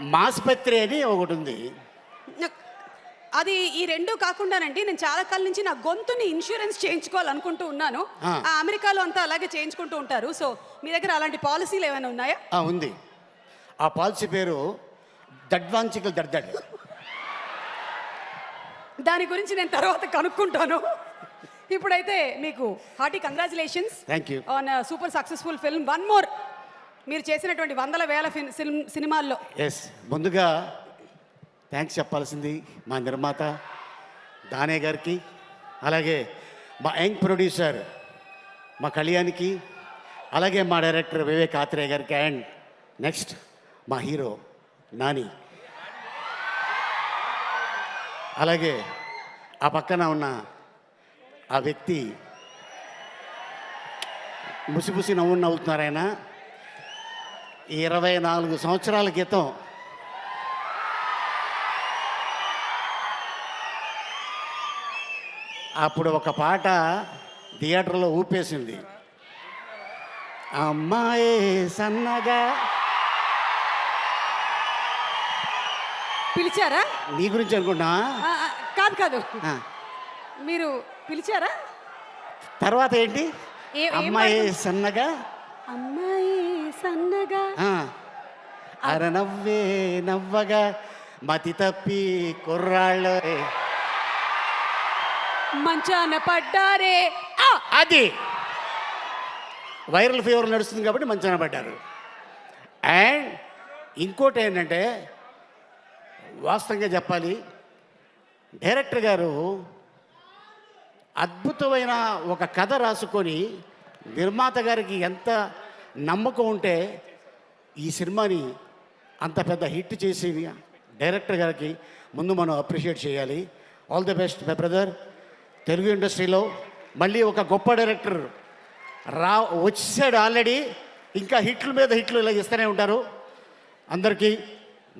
మాస్పత్రి అని ఒకటి ఉంది అది ఈ రెండు కాకుండానండి నేను చాలా కాలం నుంచి నా గొంతుని ఇన్సూరెన్స్ చేయించుకోవాలనుకుంటూ ఉన్నాను. ఆ. అమెరికాలో అంతా అలాగే చేయించుకుంటూ ఉంటారు. సో మీ దగ్గర అలాంటి పాలసీలు ఏమైనా ఉన్నాయా? ఆ, ఉంది. ఆ పాలసీ పేరు దడ్వాంచికల్ దడ్దడ్ దాని గురించి నేను తర్వాత కనుక్కుంటాను. ఇప్పుడైతే మీకు hearty congratulations thank you on super successful film one more. మీరు చేసినటువంటి వందల వేల ఫిల్- సినిమ్- సినిమాల్లో. ఎస్ ముందుగా థ్యాంక్స్ చెప్పాల్సింది మా నిర్మాత దానే గారికి అలాగే మా యంగ్ ప్రొడ్యూసర్ మా కళ్యాణ్కి అలాగే మా డైరెక్టర్ వివేక్ ఆత్రేయ గారికి అండ్ నెక్స్ట్ మా హీరో నాని. అలాగే ఆ పక్కన ఉన్న ఆ వ్యక్తి ముసిపుసి నవ్వు నవ్వుతున్నారు ఆయన ఇరవై నాలుగు సంవత్సరాల క్రితం. అప్పుడు ఒక పాట థియేటర్లో ఊపేసింది. అమ్మాయి సన్నగా. పిలిచారా? నీ గురించి ఆ, కాదు కాదు. మీరు పిలిచారా? తర్వాత ఏంటి? అమ్మాయి? సన్నగా. అమ్మాయి సన్నగా. అర నవ్వే నవ్వగా మతి తప్పి కుర్రాళ్ళ. మంచాన పడ్డారే! అది. వైరల్ ఫీవర్ నడుస్తుంది కాబట్టి మంచాన పడ్డారు. అండ్ ఇంకోటి ఏంటంటే వాస్తవంగా చెప్పాలి డైరెక్టర్ గారు అద్భుతమైన ఒక కథ రాసుకొని నిర్మాత గారికి ఎంత నమ్మకం ఉంటే ఈ సినిమాని అంత పెద్ద హిట్ చేసి డైరెక్టర్ గారికి ముందు మనం అప్రిషియేట్ చేయాలి. All the best my brother. Telugu ఇండస్ట్రీలో మళ్ళీ ఒక గొప్ప డైరెక్టర్ రా వచ్చాడు ఆల్రెడీ. ఇంకా హిట్ల మీద హిట్లు ఇలా ఇస్తూనే ఉంటారు. అందరికీ